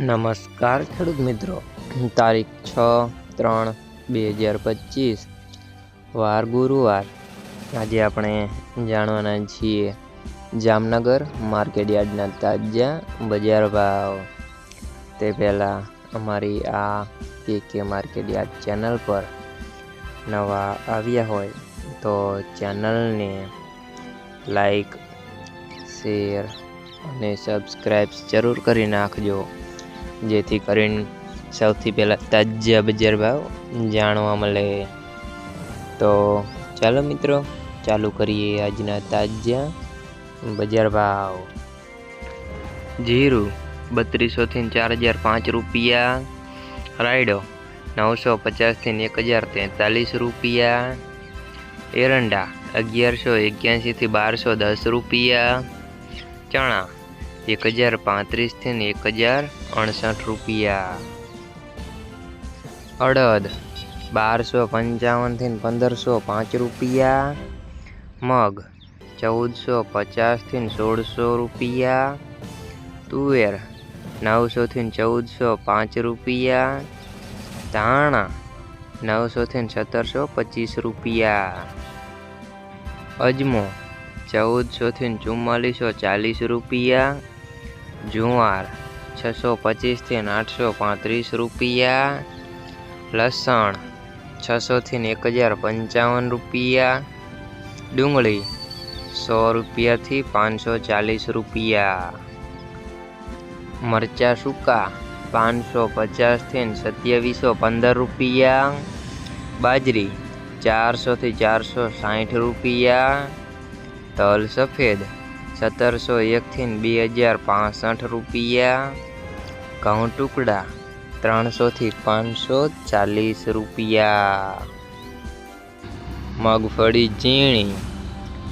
નમસ્કાર ખેડૂત મિત્રો. તારીખ છ ત્રણ બે હજાર પચીસ. વાર ગુરુવાર. આજે આપણે જાણવાના છીએ જામનગર માર્કેટ યાર્ડના તાજા બજાર ભાવ. તે પહેલાં અમારી આ કે કે માર્કેટ યાર્ડ ચેનલ પર નવા આવ્યા હોય તો ચેનલને લાઈક, શેર અને સબસ્ક્રાઈબ જરૂર કરી નાખજો. જેથી કરીને સૌથી પહેલાં તાજા બજાર ભાવ જાણવા મળે. તો ચાલો મિત્રો, ચાલુ કરીએ આજના તાજા બજાર ભાવ. જીરું બત્રીસોથી ચાર હજાર પાંચ રૂપિયા, રાયડો નવસો પચાસથી એક હજાર તેતાલીસ રૂપિયા, એરંડા અગિયારસો એક્યાસીથી બારસો દસ રૂપિયા, ચણા એક હજાર પાંત્રીસથી એક હજાર અડસઠ રૂપિયા. અડદ બારસો પંચાવનથી પંદરસો પાંચ રૂપિયા. મગ ચૌદસો પચાસથી સોળસો રૂપિયા. તુવેર નવસોથી ચૌદસો પાંચ રૂપિયા. ધાણા નવસોથી સત્તરસો પચીસ રૂપિયા. અજમો ચૌદસોથી ચુમ્માલીસો ચાલીસ રૂપિયા. જુવાર, છસો પચીસથી આઠસો પાંત્રીસ રૂપિયા. લસણ, છસોથી એક હજાર પંચાવન રૂપિયા. ડુંગળી, સો રૂપિયાથી પાંચસો ચાલીસ રૂપિયા. મરચા સૂકા, પાંચસો પચાસથી સત્યાવીસો પંદર રૂપિયા. બાજરી, ચારસોથી ચારસો સાઠ રૂપિયા. તલ સફેદ સત્તરસો એકથી બે હજાર પાસઠ રૂપિયા. ઘઉં ટુકડા ત્રણસોથી પાંચસો ચાલીસ રૂપિયા. મગફળી ઝીણી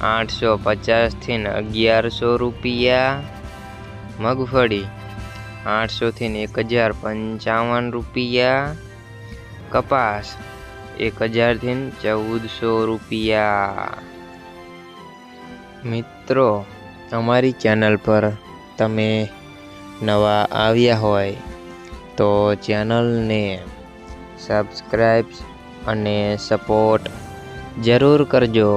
આઠસો પચાસથી અગિયારસો રૂપિયા. મગફળી આઠસોથી એક હજાર પંચાવન રૂપિયા. કપાસ એક હજારથી ચૌદસો રૂપિયા. મિત્રો અમારી ચેનલ પર તમે નવા આવ્યા હોય તો ચેનલને સબસ્ક્રાઈબ અને સપોર્ટ જરૂર કરજો.